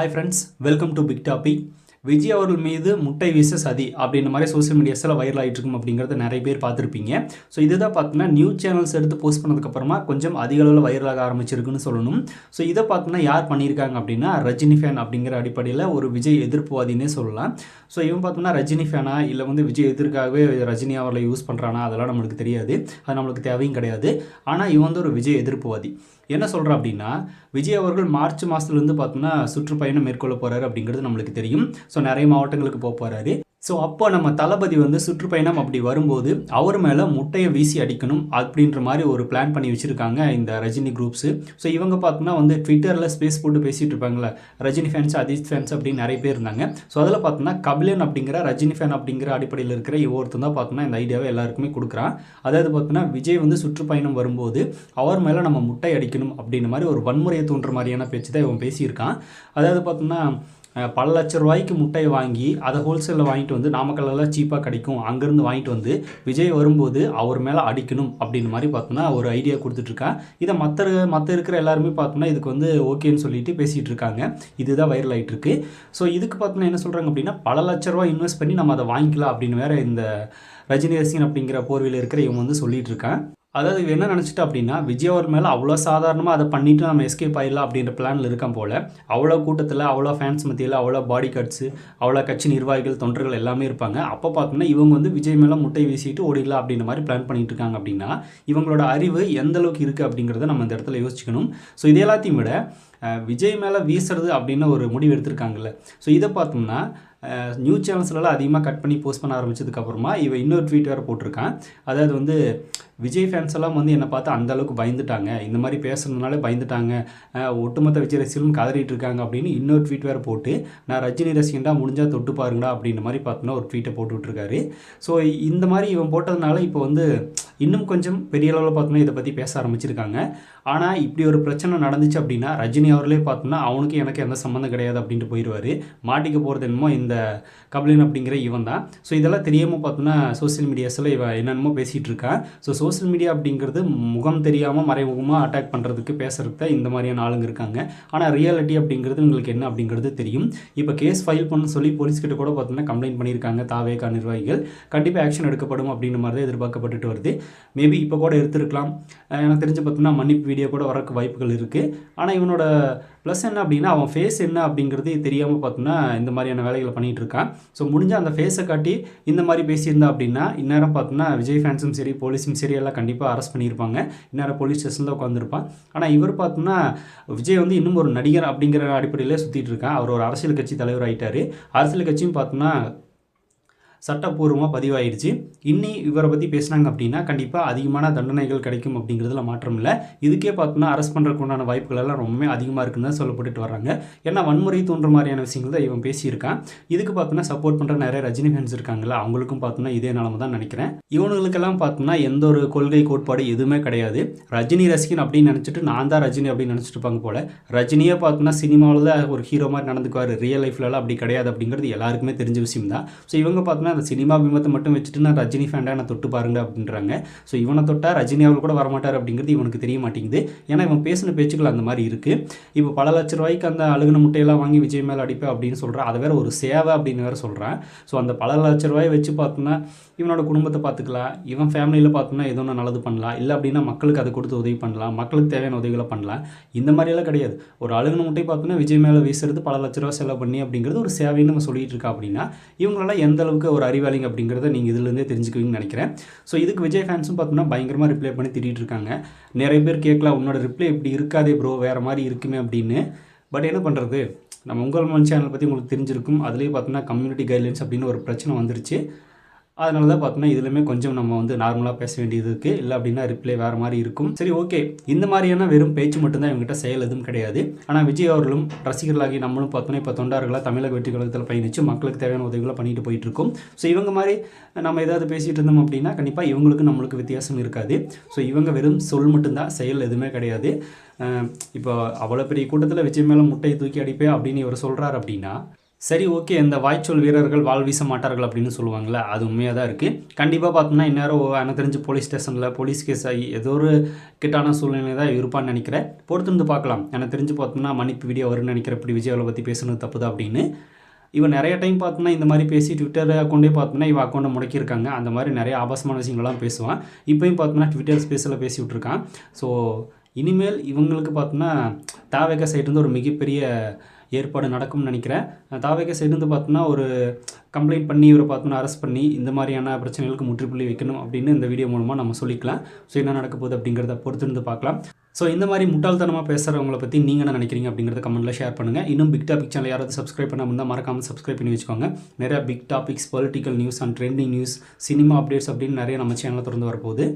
Hi friends welcome to big topic Vijay அவர்கள் மீது முட்டை வீச சதி அப்படின்ற மாதிரி சோஷியல் மீடியாஸில் வைரல் ஆகிட்டு இருக்கும் அப்படிங்கிறத நிறைய பேர் பார்த்துருப்பீங்க. ஸோ இதுதான் பார்த்தீங்கன்னா நியூஸ் சேனல்ஸ் எடுத்து போஸ்ட் பண்ணதுக்கப்புறமா கொஞ்சம் அதிக அளவில் வைரலாக ஆரம்பிச்சிருக்குன்னு சொல்லணும். ஸோ இதை பார்த்தீங்கன்னா யார் பண்ணியிருக்காங்க அப்படின்னா ரஜினி ஃபேன் அப்படிங்கிற அடிப்படையில் ஒரு விஜய் எதிர்ப்புவாதினே சொல்லலாம். ஸோ இவன் பார்த்தோம்னா ரஜினி ஃபேனா இல்லை வந்து விஜய் எதிர்க்காகவே ரஜினி அவர்களை யூஸ் பண்ணுறானா அதெல்லாம் நம்மளுக்கு தெரியாது. அது நம்மளுக்கு தேவையும் கிடையாது. ஆனால் இவன் வந்து ஒரு விஜய் எதிர்ப்புவாதி. என்ன சொல்கிறா அப்படின்னா விஜய் அவர்கள் மார்ச் மாதத்துலேருந்து பார்த்தோம்னா சுற்றுப்பயணம் மேற்கொள்ள போகிறாரு அப்படிங்கிறது நம்மளுக்கு தெரியும். ஸோ நிறைய மாவட்டங்களுக்கு போக போகிறாரு ஸோ அப்போ நம்ம தளபதி வந்து சுற்றுப்பயணம் அப்படி வரும்போது அவர் மேலே முட்டையை வீசி அடிக்கணும் அப்படின்ற மாதிரி ஒரு பிளான் பண்ணி வச்சுருக்காங்க இந்த ரஜினி குரூப்ஸு ஸோ இவங்க பார்த்தோம்னா வந்து ட்விட்டரில் ஸ்பேஸ் போட்டு பேசிகிட்டு இருப்பாங்களே ரஜினி ஃபேன்ஸ் அஜித் ஃபேன்ஸ் அப்படின்னு நிறைய பேர் இருந்தாங்க. ஸோ அதில் பார்த்தோம்னா கபிலன் அப்படிங்கிற ரஜினி ஃபேன் அப்படிங்கிற அடிப்படையில் இருக்கிற ஒருத்தன் தான் பார்த்தோம்னா இந்த ஐடியாவை எல்லாருக்குமே கொடுக்குறான். அதாவது பார்த்தோம்னா விஜய் வந்து சுற்றுப்பயணம் வரும்போது அவர் மேலே நம்ம முட்டை அடிக்கணும் அப்படின்ற மாதிரி ஒரு வன்முறையை தூண்டுற மாதிரியான பேச்சு தான் இவன் பேசியிருக்கான். அதாவது பார்த்தோம்னா பல லட்ச ரூபாய்க்கு முட்டையை வாங்கி அதை ஹோல்சேலில் வாங்கிட்டு வந்து நாமக்கல்லாம் சீப்பாக கிடைக்கும். அங்கேருந்து வாங்கிட்டு வந்து விஜய் வரும்போது அவர் மேலே அடிக்கணும் அப்படின்னு மாதிரி பார்த்தோம்னா ஒரு ஐடியா கொடுத்துட்ருக்கான் இதை மற்ற மற்ற இருக்கிற எல்லாருமே பார்த்தோம்னா இதுக்கு வந்து ஓகேன்னு சொல்லிட்டு பேசிகிட்டு இருக்காங்க. இதுதான் வைரல் ஆகிட்டு இருக்கு ஸோ இதுக்கு பார்த்தோம்னா என்ன சொல்கிறாங்க அப்படின்னா பல லட்ச ரூபா இன்வெஸ்ட் பண்ணி நம்ம அதை வாங்கிக்கலாம் அப்படின்னு வேற இந்த ரஜினி ரசிகன் அப்படிங்கிற போர்வையில் இருக்கிற இவன் வந்து சொல்லிட்டு இருக்கான் அதாவது இவன் என்ன நினச்சிட்டா அப்படின்னா விஜய் அவர் மேலே அவ்வளோ சாதாரணமாக அதை பண்ணிவிட்டு நம்ம எஸ்கேப் ஆயிடலாம் அப்படின்ற பிளானில் இருக்கான் போல். அவ்வளோ கூட்டத்தில் அவ்வளோ ஃபேன்ஸ் மத்தியில் அவ்வளோ பாடி கார்ட்ஸு அவ்வளோ கட்சி நிர்வாகிகள் தொண்டர்கள் எல்லாமே இருப்பாங்க. அப்போ பார்த்தோம்னா இவங்க வந்து விஜய் மேலே முட்டை வீசிட்டு ஓடிடலாம் அப்படின்ற மாதிரி பிளான் பண்ணிட்டு இருக்காங்க அப்படின்னா இவங்களோட அறிவு எந்த அளவுக்கு இருக்குது அப்படிங்கிறத நம்ம இந்த இடத்துல யோசிச்சுக்கணும். ஸோ இது எல்லாத்தையும் விட விஜய் மேலே வீசுறது அப்படின்னு ஒரு முடிவு எடுத்திருக்காங்கல்ல. ஸோ இதை பார்த்தோம்னா நியூஸ் சேனல்ஸ்லாம் அதிகமாக கட் பண்ணி போஸ்ட் பண்ண ஆரம்பிச்சதுக்கப்புறமா இவன் இன்னொரு ட்வீட் வேறு போட்டிருக்கான். அதாவது வந்து விஜய் ஃபேன்ஸ் எல்லாம் வந்து என்னை பார்த்து அந்த அளவுக்கு பயந்துட்டாங்க. இந்த மாதிரி பேசுறதுனால பயந்துட்டாங்க. ஒட்டுமொத்த விஜய் ரசிகர்களும் கதறிட்டு இருக்காங்க அப்படின்னு இன்னொரு ட்வீட் வேறு போட்டு நான் ரஜினி ரசிகன்டா முடிஞ்சால் தொட்டு பாருங்கடா அப்படின்ற மாதிரி பார்த்தோன்னா ஒரு ட்வீட்டை போட்டுட்ருக்காரு ஸோ இந்த மாதிரி இவன் போட்டதுனால இப்போ வந்து இன்னும் கொஞ்சம் பெரிய அளவில் பார்த்தோம்னா இதை பற்றி பேச ஆரம்பிச்சிருக்காங்க. ஆனால் இப்படி ஒரு பிரச்சனை நடந்துச்சு அப்படின்னா ரஜினி அவர்களே பார்த்தோம்னா அவனுக்கு எனக்கு எந்த சம்மந்தம் கிடையாது அப்படின்ட்டு போயிடுவார் மாட்டிக்க போகிறது என்னமோ இந்த கபிலன் அப்படிங்கிற இவன் தான். ஸோ இதெல்லாம் தெரியாமல் பார்த்தோம்னா சோஷியல் மீடியாஸில் இவன் என்னென்னமோ பேசிகிட்டு இருக்கான் ஸோ சோஷியல் மீடியா அப்படிங்கிறது முகம் தெரியாமல் மறைமுகமாக அட்டாக் பண்ணுறதுக்கு பேசுகிறதுக்கு தான் இந்த மாதிரியான ஆளுங்க இருக்காங்க. ஆனால் ரியாலிட்டி அப்படிங்கிறது உங்களுக்கு என்ன அப்படிங்கிறது தெரியும். இப்போ கேஸ் ஃபைல் பண்ண சொல்லி போலீஸ்கிட்ட கூட பார்த்தோம்னா கம்ப்ளைண்ட் பண்ணியிருக்காங்க தாவேகா நிர்வாகிகள். கண்டிப்பாக ஆக்ஷன் எடுக்கப்படும் அப்படின்ற மாதிரி தான் எதிர்பார்க்கப்பட்டுட்டு வருது. மேபி இப்போ கூட எடுத்திருக்கலாம். எனக்கு தெரிஞ்சு பார்த்தோம்னா மன்னிப்பு வீடியோ கூட வரக்கு வாய்ப்புகள் இருக்குது ஆனால் இவனோட ப்ளஸ் என்ன அப்படின்னா அவன் ஃபேஸ் என்ன அப்படிங்கிறது தெரியாமல் பார்த்தோம்னா இந்த மாதிரியான வேலைகளை பண்ணிகிட்டு இருக்கான். ஸோ முடிஞ்ச அந்த ஃபேஸை காட்டி இந்த மாதிரி பேசியிருந்தா அப்படின்னா இந்நேரம் பார்த்தோம்னா விஜய் ஃபேன்ஸும் சரி போலீஸும் சரி எல்லாம் கண்டிப்பாக அரெஸ்ட் பண்ணியிருப்பாங்க. இந்நேரம் போலீஸ் ஸ்டேஷனில் உட்காந்துருப்பான் ஆனால் இவர் பார்த்தோம்னா விஜய் வந்து இன்னும் ஒரு நடிகர் அப்படிங்கிற அடிப்படையில் சுற்றிட்டு இருக்கான். அவர் ஒரு அரசியல் கட்சி தலைவர் ஆகிட்டார் அரசியல் கட்சியும் பார்த்தோம்னா சட்டப்பூர்வமாக பதிவாயிடுச்சு. இன்னி இவரை பற்றி பேசுனாங்க அப்படின்னா கண்டிப்பாக அதிகமான தண்டனைகள் கிடைக்கும் அப்படிங்கிறதுல மாற்றம் இல்லை. இதுக்கே பார்த்தோம்னா அரெஸ்ட் பண்ணுறதுக்கு உண்டான வாய்ப்புகள் எல்லாம் ரொம்பவே அதிகமாக இருக்குன்னு தான் சொல்லப்பட்டுட்டு வராங்க ஏன்னா வன்முறை தோன்ற மாதிரியான விஷயங்கள் தான் இவன் பேசியிருக்கான். இதுக்கு பார்த்தோம்னா சப்போர்ட் பண்ணுற நிறைய ரஜினி ஃபேன்ஸ் இருக்காங்களா அவங்களுக்கும் பார்த்தோம்னா இதே நிலமை தான் நினைக்கிறேன். இவனுங்களுக்கெல்லாம் பார்த்தோம்னா எந்த ஒரு கொள்கை கோட்பாடு எதுவுமே கிடையாது. ரஜினி ரசிகன் அப்படின்னு நினச்சிட்டு நான் தான் ரஜினி அப்படின்னு நினச்சிட்டு இருப்பாங்க போல. ரஜினியே பார்த்தோம்னா சினிமாவில் தான் ஒரு ஹீரோ மாதிரி நடந்துக்குவார். ரியல் லைஃப்லலாம் அப்படி கிடையாது அப்படிங்கிறது எல்லாருக்குமே தெரிஞ்ச விஷயம் தான். ஸோ இவங்க பார்த்தோம்னா அந்த சினிமா பிம்பத்தை மட்டும் வச்சுட்டு நான் ரஜினி ஃபேண்டா நான் தொட்டு பாருங்க அப்படின்றாங்க. ஸோ இவனை தொட்டால் ரஜினி அவள் கூட வரமாட்டார் அப்படிங்கிறது இவனுக்கு தெரிய மாட்டேங்குது. ஏன்னா இவன் பேசின பேச்சுக்கள் அந்த மாதிரி இருக்குது இப்போ பல லட்ச ரூபாய்க்கு அந்த அழுகுன முட்டையெல்லாம் வாங்கி விஜய் மேலே அடிப்பேன் அப்படின்னு சொல்கிறான் அதை வேற ஒரு சேவை அப்படின்னு வேறு சொல்கிறான் ஸோ அந்த பல லட்ச ரூபாயை வச்சு பார்த்தோம்னா இவனோட குடும்பத்தை பார்த்துக்கலாம். இவன் ஃபேமிலியில் பார்த்தோம்னா ஏதோ ஒன்று நல்லது பண்ணலாம். இல்லை அப்படின்னா மக்களுக்கு அதை கொடுத்து உதவி பண்ணலாம். மக்களுக்கு தேவையான உதவிகளை பண்ணலாம். இந்த மாதிரியெல்லாம் கிடையாது. ஒரு அழுகுன முட்டை பார்த்தோன்னா விஜய் மேலே வீசுறது பல லட்ச ரூபா செலவு பண்ணி அப்படிங்கிறது ஒரு சேவைன்னு நம்ம சொல்லிட்டு இருக்கா அப்படின்னா இவங்களெல்லாம் எந்த அளவுக்கு ஒரு அறிவாளிங்க அப்படிங்கிறத நீங்கள் இதுலேருந்தே தெரிஞ்சுக்குவீங்கன்னு நினைக்கிறேன். ஸோ இதுக்கு விஜய் ஃபேன்ஸும் பார்த்தோம்னா பயங்கரமாக ரிப்ளை பண்ணி திட்டிகிட்டு இருக்காங்க. நிறைய பேர் கேட்கலாம் உன்னோட ரிப்ளை இப்படி இருக்காதே ப்ரோ வேறு மாதிரி இருக்குமே அப்படின்னு. பட் என்ன பண்ணுறது நம்ம உங்கள் மண் சேனல் பற்றி உங்களுக்கு தெரிஞ்சிருக்கும். அதுலேயே பார்த்தோம்னா கம்யூனிட்டி கைட்லைன்ஸ் அப்படின்னு ஒரு பிரச்சனை வந்துருச்சு. அதனால தான் பார்த்தோம்னா இதுலையுமே கொஞ்சம் நம்ம வந்து நார்மலாக பேச வேண்டியது இருக்குது இல்லை அப்படின்னா ரிப்ளை வேறு மாதிரி இருக்கும். சரி ஓகே இந்த மாதிரியான வெறும் பேச்சு மட்டும்தான் இவங்ககிட்ட செயல் எதுவும் கிடையாது. ஆனால் விஜய் அவர்களும் ரசிகர்களாகி நம்மளும் பார்த்தோன்னா இப்போ தொண்டார்களாக தமிழக வெற்றி கழகத்தில் பயணித்து மக்களுக்கு தேவையான உதவிகளை பண்ணிட்டு போயிட்டு இருக்கோம். ஸோ இவங்க மாதிரி நம்ம ஏதாவது பேசிகிட்டு இருந்தோம் அப்படின்னா கண்டிப்பாக இவங்களுக்கு நம்மளுக்கு வித்தியாசம் இருக்காது. ஸோ இவங்க வெறும் சொல் மட்டும்தான் செயல் எதுவுமே கிடையாது. இப்போ அவ்வளோ பெரிய கூட்டத்தில் விஜய் மேலே முட்டையை தூக்கி அடிப்பேன் அப்படின்னு இவர் சொல்கிறார் அப்படின்னா சரி ஓகே இந்த வாய்ச்சொல் வீரர்கள் வாழ் வீச மாட்டார்கள் அப்படின்னு சொல்லுவாங்களே அது உண்மையாக தான் இருக்குது கண்டிப்பாக பார்த்தோம்னா இந்நேரம் எனக்கு தெரிஞ்சு போலீஸ் ஸ்டேஷனில் போலீஸ் கேஸ் ஆகி ஏதோ ஒரு கிட்டான சூழ்நிலை தான் இருப்பான்னு நினைக்கிறேன். பொறுத்திருந்து பார்க்கலாம். எனக்கு தெரிஞ்சு பார்த்தோம்னா மன்னிப்பு வீடியோ வரும்னு நினைக்கிறேன். இப்படி விஜய் அவளை பற்றி பேசுனது தப்பு தான் அப்படின்னு. இவன் நிறைய டைம் பார்த்தோம்னா இந்த மாதிரி பேசி ட்விட்டர் அக்கௌண்ட்டே பார்த்தோம்னா இவன் அக்கௌண்ட்டை முடக்கியிருக்காங்க. அந்த மாதிரி நிறைய ஆபாசமான விஷயங்கள்லாம் பேசுவான் இப்போயும் பார்த்தோம்னா ட்விட்டர் ஸ்பேஸில் பேசி விட்ருக்கான் ஸோ இனிமேல் இவங்களுக்கு பார்த்தோம்னா தாவேக சைட்லேருந்து ஒரு மிகப்பெரிய ஏற்பாடு நடக்கும்னு நினைக்கிறேன். தாவேக சைட்லேருந்து பார்த்தோம்னா ஒரு கம்ப்ளைண்ட் பண்ணி இவரை பார்த்தோம்னா அரெஸ்ட் பண்ணி இந்த மாதிரியான பிரச்சனைகளுக்கு முற்றுப்புள்ளி வைக்கணும் அப்படின்னு இந்த வீடியோ மூலமாக நம்ம சொல்லிக்கலாம். ஸோ என்ன நடக்க போகுது அப்படிங்கிறத பொறுத்திருந்து பார்க்கலாம். ஸோ இந்த மாதிரி முட்டாள்தனமாக பேசுகிறவங்கள பற்றி நீங்கள் என்ன நினைக்கிறீங்க அப்படிங்கிறத கமெண்ட்டில் ஷேர் பண்ணுங்கள் இன்னும் பிக் டாபிக் சேனல் யாராவது சப்ஸ்கிரைப் பண்ணாமல் இருந்தால் மறக்காமல் சப்ஸ்கிரைப் பண்ணி வச்சுக்கோங்க. நிறையா big topics political news and trending news cinema updates அப்படின்னு நிறைய நம்ம சேனலில் திறந்து வரப்போகுது.